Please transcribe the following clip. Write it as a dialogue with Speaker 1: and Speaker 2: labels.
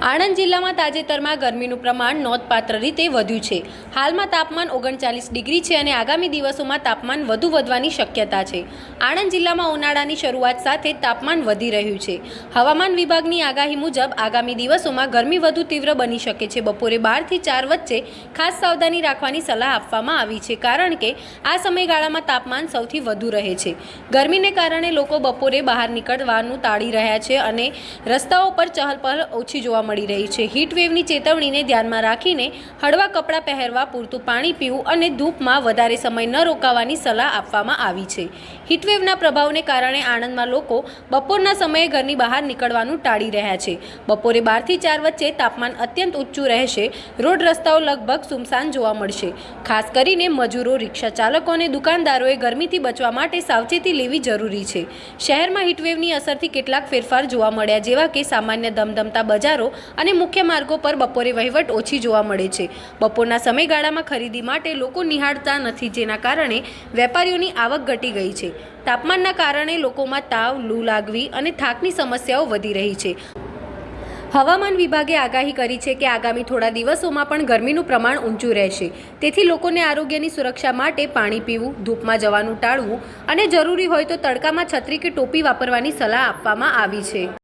Speaker 1: આણંદ જિલ્લામાં તાજેતરમાં ગરમીનું પ્રમાણ નોંધપાત્ર રીતે વધ્યું છે. હાલમાં તાપમાન ઓગણચાલીસ ડિગ્રી છે અને આગામી દિવસોમાં તાપમાન વધુ વધવાની શક્યતા છે. આણંદ જિલ્લામાં ઉનાળાની શરૂઆત સાથે તાપમાન વધી રહ્યું છે. હવામાન વિભાગની આગાહી મુજબ આગામી દિવસોમાં ગરમી વધુ તીવ્ર બની શકે છે. બપોરે બારથી ચાર વચ્ચે ખાસ સાવધાની રાખવાની સલાહ આપવામાં આવી છે કારણ કે આ સમયગાળામાં તાપમાન સૌથી વધુ રહે છે. ગરમીને કારણે લોકો બપોરે બહાર નીકળવાનું ટાળી રહ્યા છે અને રસ્તાઓ પર ચહલપહલ ઓછી જોવા મળી રહી છે. હીટવેવની ચેતવણીને ધ્યાનમાં રાખીને હળવા કપડાં પહેરવા, પૂરતું પાણી પીવું અને ધૂપમાં વધારે સમય ન રોકાવાની સલાહ આપવામાં આવી છે. હીટવેવના પ્રભાવને કારણે આણંદમાં લોકો બપોરના સમયે ઘરની બહાર નીકળવાનું ટાળી રહ્યા છે. બપોરે બારથી ચાર વચ્ચે તાપમાન અત્યંત ઊંચું રહેશે. રોડ રસ્તાઓ લગભગ સુમસાન જોવા મળશે. ખાસ કરીને મજૂરો, રિક્ષા ચાલકો અને દુકાનદારોએ ગરમીથી બચવા માટે સાવચેતી લેવી જરૂરી છે. શહેરમાં હીટવેવની અસરથી કેટલાક ફેરફાર જોવા મળ્યા, જેવા કે સામાન્ય ધમધમતા બજારો અને મુખ્ય માર્ગો પર બપોરે વહીવટ ઓછી જોવા મળે છે. બપોરના સમયગાળામાં ખરીદી માટે લોકો નિહાળતા નથી જેના કારણે વેપારીઓની આવક ઘટી ગઈ છે. તાપમાનના કારણે લોકોમાં તાવ, લૂ લાગવી અને થાકની સમસ્યાઓ વધી રહી છે. હવામાન વિભાગે આગાહી કરી છે કે આગામી થોડા દિવસોમાં પણ ગરમીનું પ્રમાણ ઊંચું રહેશે. તેથી લોકોને આરોગ્યની સુરક્ષા માટે પાણી પીવું, ધૂપમાં જવાનું ટાળવું અને જરૂરી હોય તો તડકામાં છત્રી કે ટોપી વાપરવાની સલાહ આપવામાં આવી છે.